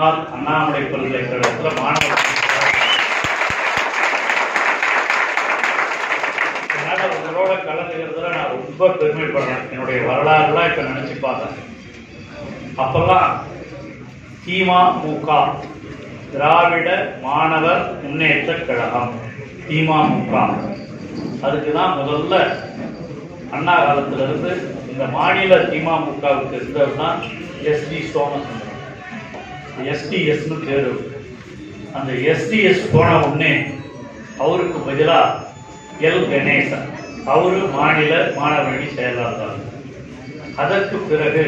அண்ணாமலை பல்கலைக்கழகத்தில் மாணவர் அதனால உங்களோட கலந்துக்கிறதுல நான் ரொம்ப பெருமைப்படுறேன். என்னுடைய வரலாறுலாம் இப்ப நினைச்சு பார்த்தேன் அப்பெல்லாம் திமுக திராவிட மாணவர் முன்னேற்ற கழகம் திமுக அதுக்கு தான் முதல்ல அண்ணா காலத்திலிருந்து இந்த மாநில திமுகவுக்கு இருந்தவர் தான் எஸ்டி சோமசுந்தர். எஸ்டிஎஸ்னு பேரு. அந்த எஸ்டிஎஸ் போன உடனே அவருக்கு பதிலாக எல் கணேசன் அவரு மாநில மாணவரணி செயலாளர். அதற்கு பிறகு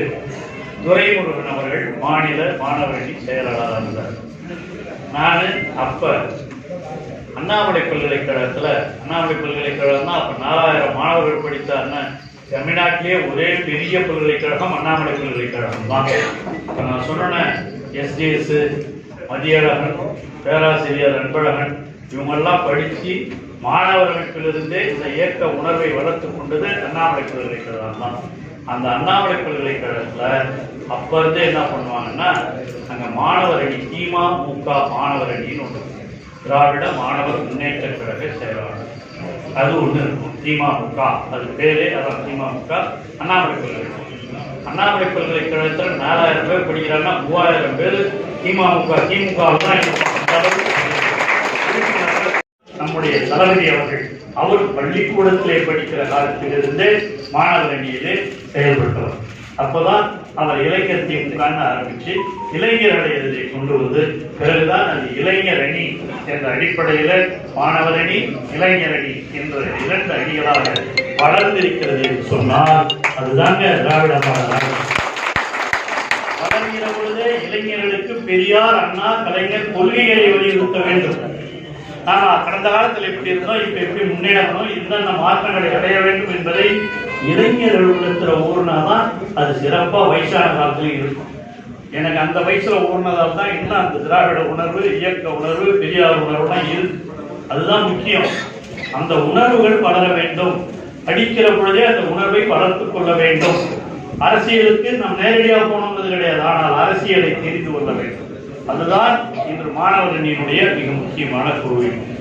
துரைமுருகன் அவர்கள் மாநில மாணவரணி செயலாளராக இருந்தார் நான் அப்போ அண்ணாமலை பல்கலைக்கழகத்தில் அண்ணாமலை பல்கலைக்கழகம் தான் அப்போ நாலாயிரம் மாணவர்கள் படித்தார்னு தமிழ்நாட்டிலேயே ஒரே பெரிய பல்கலைக்கழகம் அண்ணாமலை பல்கலைக்கழகம் தான் இப்போ நான் சொன்னேன் எஸ்டிஎஸ் மதியழகன் பேராசிரியர் அன்பழகன் இவங்கெல்லாம் படித்து மாணவர் இந்த இயக்க உணர்வை வளர்த்து கொண்டது அண்ணாமலை பல்கலைக்கழகம் தான். அந்த அண்ணாமலை பல்கலைக்கழகத்தில் அப்போ இருந்தே என்ன பண்ணுவாங்கன்னா அங்கே மாணவர் அணி தீமா முகா மாணவர் அணின்னு ஒன்று திராவிட மாணவர் முன்னேற்ற கழக செயலாளர். அது ஒன்று இருக்கும். திமுக அது பேரே அதான் திமுக அண்ணாமலை பல்கலைக்கழகம் அண்ணாமலை பல்கலைக்கழகத்தில் நாலாயிரம் பேர் படிக்கிறாங்கன்னா மூவாயிரம் பேர் திமுக திமுக தான் நம்முடைய தளபதி அவர்கள் அவர் பள்ளிக்கூடத்திலே படிக்கிற காலத்திலிருந்தே மாணவர் அணியிலே செயல்பட்டவர். அப்போதான் அவர் இளைஞர் திமுகன்னு ஆரம்பிச்சு இளைஞர்களை இதை கொண்டு வந்து பிறகுதான் அது இளைஞர் அணி என்ற அடிப்படையில மாணவர் அணி இளைஞர் அணி என்ற இரண்டு அணிகளாக வளர்ந்திருக்கிறது என்று சொன்னால் அதுதாங்க திராவிட மாடல். வளர்கிற பொழுதே இளைஞர்களுக்கு பெரியார் அண்ணா கலைஞர் கொள்கைகளை வலியுறுத்த வேண்டும். ஆனா கடந்த காலத்தில் எப்படி இருந்தோம் இப்ப எப்படி முன்னேறணும் இந்த மாற்றங்களை அடைய வேண்டும் என்பதை இளைஞர்கள் உள்ளத்துல ஊர்னாதான் அது சிறப்பாக வயசான காலத்திலும் இருக்கும். எனக்கு அந்த வயசுல ஊர்னதால் தான் இன்னும் அந்த திராவிட உணர்வு இயக்க உணர்வு பெரியார் உணர்வுலாம் இருக்கு. அதுதான் முக்கியம். அந்த உணர்வுகள் வளர வேண்டும். படிக்கிற பொழுதே அந்த உணர்வை வளர்த்து கொள்ள வேண்டும். அரசியலுக்கு நாம் நேரடியாக போனோம்னது கிடையாது. ஆனால் அரசியலை தெரிந்து கொள்ள வேண்டும். அதுதான் இன்று மாணவரணியினுடைய மிக முக்கியமான கோவில்